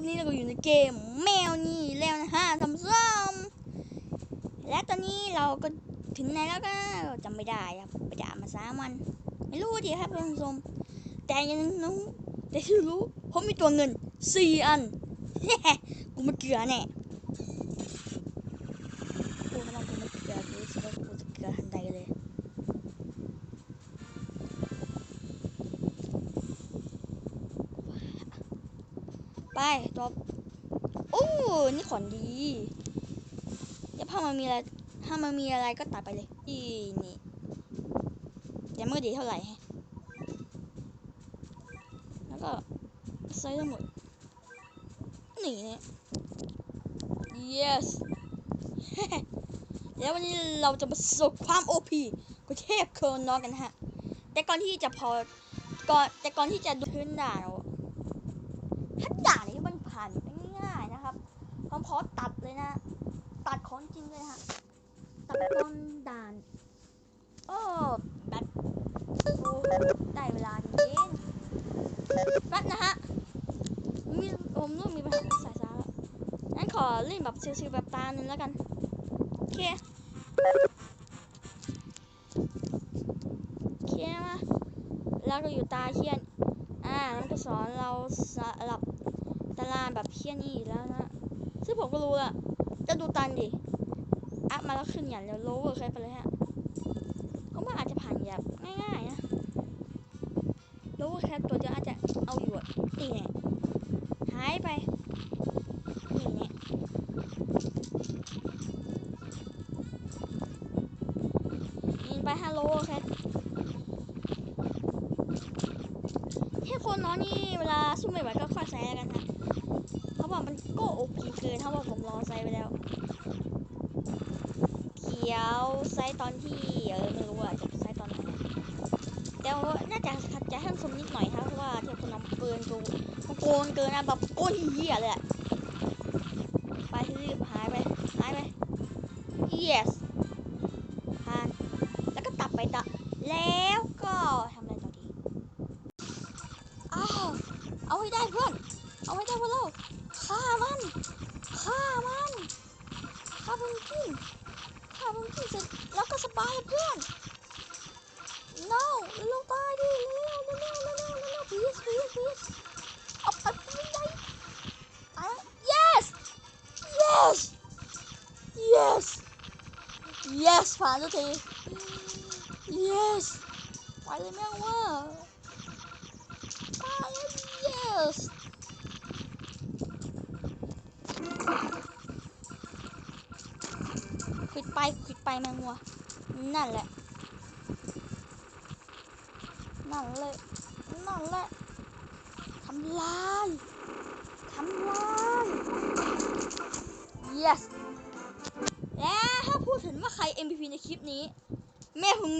อนนี้เราก็อยู่ในเกมแมวนี่แล้วนะฮะทำซ้ำและตอนนี้เราก็ถึงไหนแล้วก็จำไม่ได้ครับไปด่ามาสามวัน ไม่รู้ดีครับท่านผู้ชมแต่ยังนู้แต่ที่รู้ผมมีตัวเงินสี่อันกูไม่เกลือแน่ ไปจบโอ้นี่ขอนดีเดี๋ยวถ้ามันมีอะไรถ้ามันมีอะไรก็ตัดไปเลยอีนี่ยังไม่ดีเท่าไหร่แล้วก็ใส่ทั้งหมดนี่เนี่ย yes แล้ววันนี้เราจะประสบความ OP กับเทพโครนอกันฮะ แต่ก่อนที่จะพอก่อนแต่ก่อนที่จะดูพื้นด่านเราถ้าด่านนี้มันผ่านไปง่ายๆนะครับ ผมพอตัดเลยนะ ตัดของจริงเลยฮะ ตัดตอนด่าน โอ้แบตโอ้ได้เวลาจริงแป๊บนะฮะ มีผมรู้มีปัญหาสายซาแล้วงั้นขอเล่นแบบชิวๆแบบตาหนึ่งแล้วกัน โอเค โอเคมาแล้วก็อยู่ตาเคียน อ่ามันก็สอนเราสลับตารางแบบเพี้ยนนี่อีกแล้วนะ ซึ่งผมก็รู้อะจะดูตันดิอัพมาแล้วขึ้นอย่างเร็วโลเวอร์เคยไปเลยฮะก็ว่าอาจจะผ่านแบบง่ายๆนะโลเวอร์แคปตัวเดียวอาจจะเอาอยู่อะนี่เนี่ยหายไปนี่เนี่ยไปฮัลโหลแคทแค่คนน้อยนี่เวลาสู้ไม่ไหวก็ค่อยใส่แล้วกันค่ะ มันก็โอพีเกินเขาบอกผมรอไซไปแล้ว เขียวไซตอนที่เออไม่รู้อะจะไซตอนไหนแต่ว่าน่าจะขัดใจท่านชมนิดหน่อยครับเพราะว่าเทียวคนน้ำเกินกูมันโกนเกินนะแบบโกนเหี้ยเลยไปรีบหายไปหายไป yes เอาให้ได้เพื่อนเราฆ่ามันฆ่ามันฆ่าเพื่อนกินฆ่าเพื่อนกินเสร็จแล้วก็สบายเพื่อน no เร็วๆตายดิเร็วๆเร็วๆเร็วๆเร็วๆเร็วๆ please please please เอาไปไม่ได้ตายแล้ว yes yes yes yes ผ่านสักที yes ไปเลยแม่งว่า Ah, yes วิดไปควิดไปแมงวัว นั่นแหละ นั่นเลยนั่นแหละทำลายทำลาย yes แล้วถ้าพูดถึงว่าใคร MVP ในคลิปนี้ แม่หึง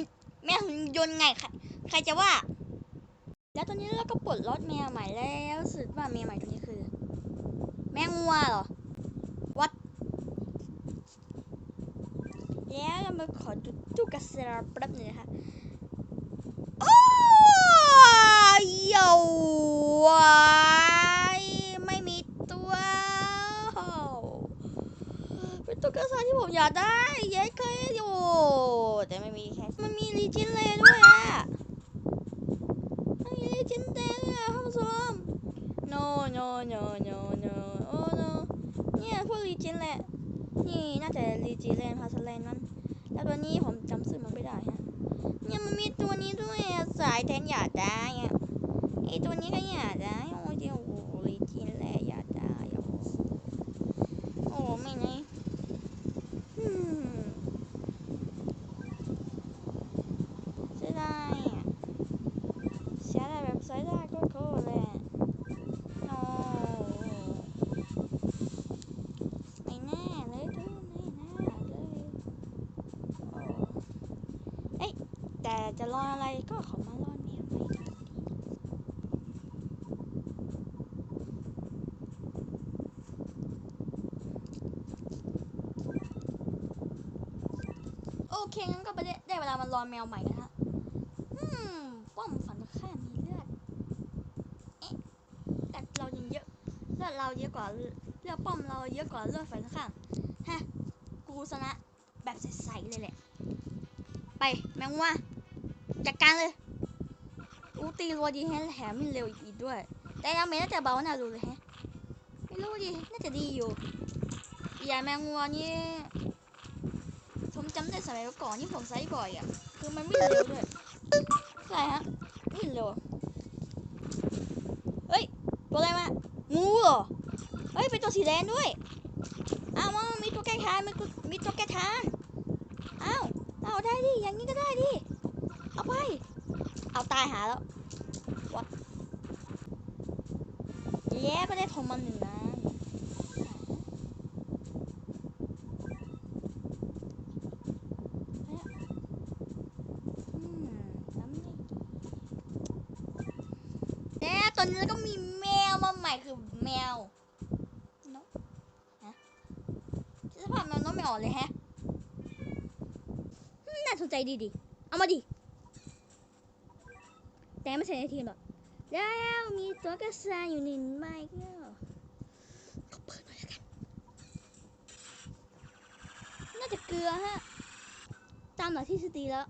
แม่หึงยนไงใครใครจะว่า แล้วตอนนี้เราก็ปลดล็อตแมวใหม่แล้วสึกว่าแมวใหม่ตัวนี้คือ แมงวัวเหรอ มาขอดูตู้กระสาแป๊บนึงนะคะโอ้ยโยวายไม่มีตัวเป็นตุ๊กระสาที่ผมอยากได้เย้เคยอยู่แต่ไม่มีแค่มันมีลีจินเลยด้วยอะไม่ได้จินเต้เลยอะท่านผู้ชม no no no no no oh no เนี่ยพวกลีจินแหละนี่น่าจะลีจินแลนพาสแลนนั้นแล้วตัวนี้ผมจำชื่อมันไม่ได้ฮะ เนี่ยมันมีตัวนี้ด้วยอะสายแทนอยากได้อะไอตัวนี้ก็อยากได้โอ้ยโอ้โหลีจินแลนด์อยากได้โอ้โหไม่ไงอืมเสียดายอะเสียดายแบบสียดายก็โคตรเลยโอ้ไม่แน่เลยทุกไม่แน่เลยโอ้เอ้ยแต่จะรออะไรก็ขอมารอแมวใหม่ก่อนดีโอ เคงั้นก็ไปได้ได้เวลามารอแมวใหม่นะฮะอืมป้อมฝันแค่มีเลือด เอ๊ะแต่เรายังเยอะ เลือดเราเยอะกว่าเลือดป้อมเราเยอะกว่าเลือดฝ่ายตรงข้ามฮะ กูชนะแบบใสๆเลยแหละ ไปแมงว่าจัดการเลยอูตีรัวดีแฮแถมมันเร็วอีกด้วย แต่ดาเมจน่าจะเบาหน่าดูเลยฮะ ไม่รู้ดิ น่าจะดีอยู่อย่าแมงวัวนี่ จำได้สมัยก่อนที่ผมใช้บ่อยอะ คือมันวิ่งเร็วด้วยใช่ฮะวิ่งเร็วเฮ้ยตัวอะไรมางูเหรอเฮ้ยเป็นตัวสีแดงด้วยอ้าวมันมีตัวแก้ทานมีตัวมีตัวแก้ทานอ้าวเอาได้ดิอย่างนี้ก็ได้ดิเอาไปเอาตายหาแล้วแย่ไม่ได้ทมมันหนึ่งนะ ต่อเลยแฮะ น่าสนใจดีดิ เอามาดิ แต่ไม่ใช่ในทีมหรอกแล้วมีตัวกระซานอยู่ในไม้ก็เขาเปิดหน่อยละกัน น่าจะเกลือฮะ ตามหลักที่สตีแล้ว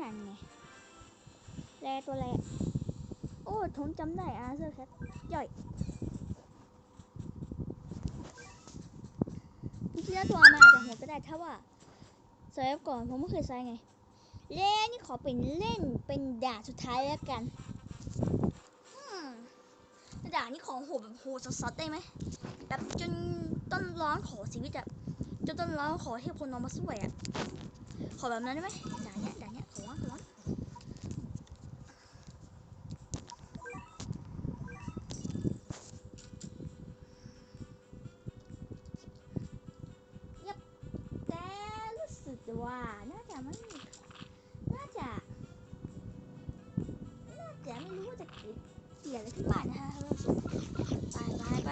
นั่นไง แรตัวแรโอ้ผมจำได้อาร์เซอร์แคทย่อย อตัวมาอาจจะโหดก็ได้ถ้าว่าเซฟก่อนผมไม่เคยใช้ไง เล่นนี่ขอเป็นเล่นเป็นด่าสุดท้ายแล้วกันด่านี่ของโหดแบบโหดสัสๆได้ไหมแบบจนต้นร้อนขอชีวิตอะจนต้นร้อนขอให้พลนอนมาสวยอะขอแบบนั้นได้ไหม เกี่ดอะไรขึ้นมานะฮะไปไปไป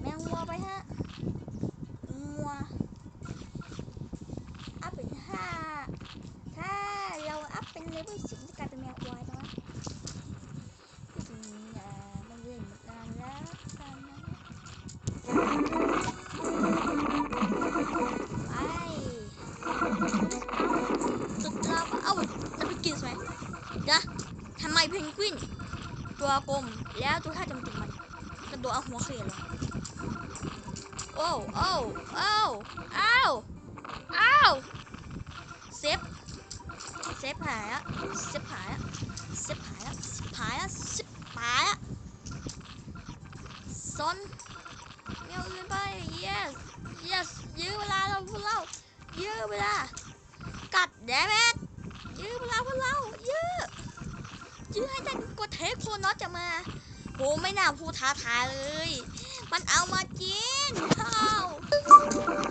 แมงวัวไปฮะมัวอัพเป็นห้าถ้าเราอัพเป็นเลเวลสิบ ตัวกลมแล้วตัวท่าจำติดมันกระโดดเอาหัวเขียนเลยโอ้โอ้โอ้อ้าวอ้าวเซฟเซฟหายอะเซฟหายอะเซฟหายอะเซฟหายอะเซฟหายอะซนเงี้ยอื่นไป yes yes ยื้อเวลาเราพวกเรายื้อเวลากัดแดมดยื้อเวลาพวกเรายื้อ ยื้อให้ได้กว่าเทคโคนอตจะมาโหไม่น่าพูดท้าทายเลย มันเอามากินข้า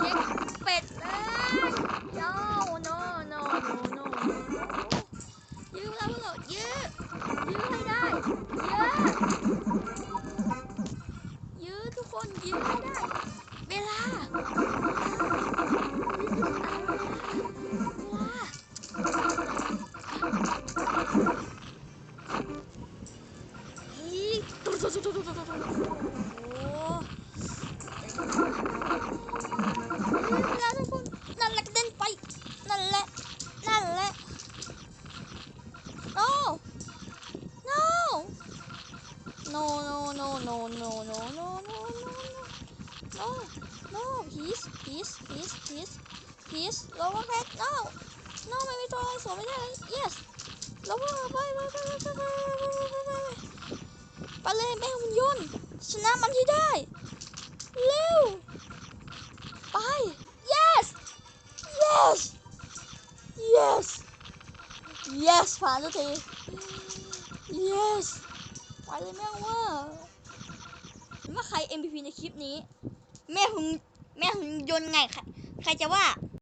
เย็กเป็ดเลยเจ้าโน ระเด็นไปนั่นแหละนั่นแหละ no no no no no no no no no no no no please please please please please ลงมาเพชร no no ไม่มีตัวอะไรสวมไม่ได้เลย yes ลงมาไปไปไป ไปเลยแม่หุ่นยนต์ชนะมันที่ได้ เร็ว ไป yes yes yes yes ผ่านสักที yes ไปเลยแม่ว่าเมื่อใคร MVP ในคลิปนี้ แม่หุ่นแม่หุ่นยนต์ไงใครใครจะว่า